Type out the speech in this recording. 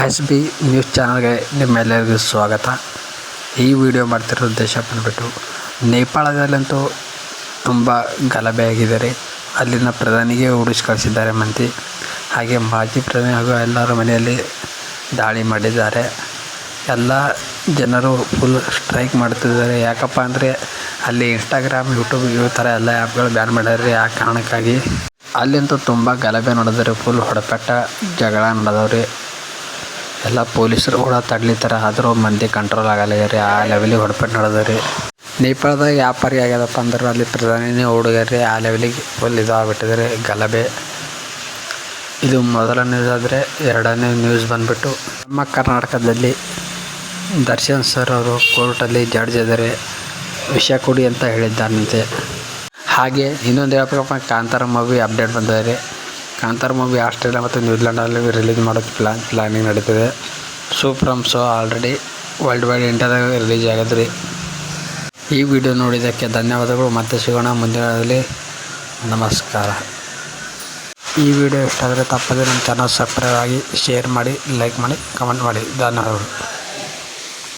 S B news ಚಾನಲ್ಗೆ ನಿಮ್ಮೆಲ್ಲರಿಗೂ ಸ್ವಾಗತ. ಈ ವಿಡಿಯೋ ಮಾಡ್ತಿರೋ ಉದ್ದೇಶ ಬಂದುಬಿಟ್ಟು, ನೇಪಾಳದಲ್ಲಂತೂ ತುಂಬ ಗಲಭೆ ಆಗಿದೆ ರೀ ಅಲ್ಲಿನ ಪ್ರಧಾನಿಗೆ ಓಡಿಸಿ ಕಳಿಸಿದ್ದಾರೆ ಮಂದಿ ಹಾಗೆ ಮಾಜಿ ಪ್ರಧಾನಿ ಹಾಗೂ ಎಲ್ಲರ ಮನೆಯಲ್ಲಿ ದಾಳಿ ಮಾಡಿದ್ದಾರೆ. ಎಲ್ಲ ಜನರು ಫುಲ್ ಸ್ಟ್ರೈಕ್ ಮಾಡ್ತಿದ್ದಾರೆ ಯಾಕಪ್ಪ ಅಂದರೆ, ಅಲ್ಲಿ ಇನ್ಸ್ಟಾಗ್ರಾಮ್ ಯೂಟ್ಯೂಬ್ ಈ ಥರ ಎಲ್ಲ ಆ್ಯಪ್ಗಳು ಬ್ಯಾನ್ ಮಾಡ್ಯಾರ ಆ ಕಾರಣಕ್ಕಾಗಿ? ಅಲ್ಲಿಂತೂ ತುಂಬ ಗಲಭೆ ನಡೆದ್ರಿ ಫುಲ್ ಹೊಡೆಪೆಟ್ಟ ಜಗಳ ನಡೆದವ್ರಿ. ಎಲ್ಲ ಪೊಲೀಸರು ಕೂಡ ತಡ್ಲಿತ್ತಾರ. ಆದರೂ ಮಂದಿ ಕಂಟ್ರೋಲ್ ಆಗಲ್ಲ ರೀ. ಆ ಲೆವೆಲಿಗೆ ಹೊಡೆಪೆಟ್ಟು ನಡೆದವ್ರಿ ನೇಪಾಳದಾಗ ವ್ಯಾಪಾರಿ ಪರಿ ಆಗ್ಯದಪ್ಪ ಅಂದ್ರೆ ಅಲ್ಲಿ ಪ್ರಧಾನಿನೇ ಹುಡುಗರಿ ಆ ಲೆವೆಲಿಗೆ ಫುಲ್ ಇದಾಗ್ಬಿಟ್ಟಿದೆ ಗಲಭೆ. ಇದು ಮೊದಲ ನ್ಯೂಸ್ ಆದರೆ ಎರಡನೇ ನ್ಯೂಸ್ ಬಂದ್ಬಿಟ್ಟು ನಮ್ಮ ಕರ್ನಾಟಕದಲ್ಲಿ ದರ್ಶನ್ ಸರ್ ಅವರು ಕೋರ್ಟಲ್ಲಿ ಜಡ್ಜ್ ಇದ್ದಾರೆ ವಿಷ ಕೊಡಿ ಅಂತ ಹೇಳಿದ್ದಾರಂತೆ ಹಾಗೆ ಇನ್ನೊಂದು ಹೇಳ್ಬೇಕಪ್ಪ, ಕಾಂತಾರ ಮೂವಿ ಅಪ್ಡೇಟ್ ಬಂದಿದೆ ಕಾಂತಾರ ಮೂವಿ ಆಸ್ಟ್ರೇಲಿಯಾ ಮತ್ತು ನ್ಯೂಜಿಲೆಂಡಲ್ಲಿ ರಿಲೀಸ್ ಮಾಡೋದು ಪ್ಲಾನ್, ಪ್ಲಾನಿಂಗ್ ನಡೀತಿದೆ. ಸೂಪ್ರಮ್ ಸೋ ಆಲ್ರೆಡಿ ವರ್ಲ್ಡ್ ವೈಡ್ ಇಂಡಿಯಾದಾಗ ರಿಲೀಸ್ ಆಗಿದೆ ರೀ ಈ ವಿಡಿಯೋ ನೋಡಿದ್ದಕ್ಕೆ ಧನ್ಯವಾದಗಳು. ಮತ್ತೆ ಸಿಗೋಣ ಮುಂದಿನದಲ್ಲಿ ನಮಸ್ಕಾರ. ಈ ವಿಡಿಯೋ ಇಷ್ಟ ಆದರೆ ತಪ್ಪದೆ ನಮ್ಮ ಚಾನಲ್ ಸಬ್ಸ್ಕ್ರೈಬ್ ಆಗಿ ಶೇರ್ ಮಾಡಿ ಲೈಕ್ ಮಾಡಿ ಕಮೆಂಟ್ ಮಾಡಿ. ಧನ್ಯವಾದಗಳು.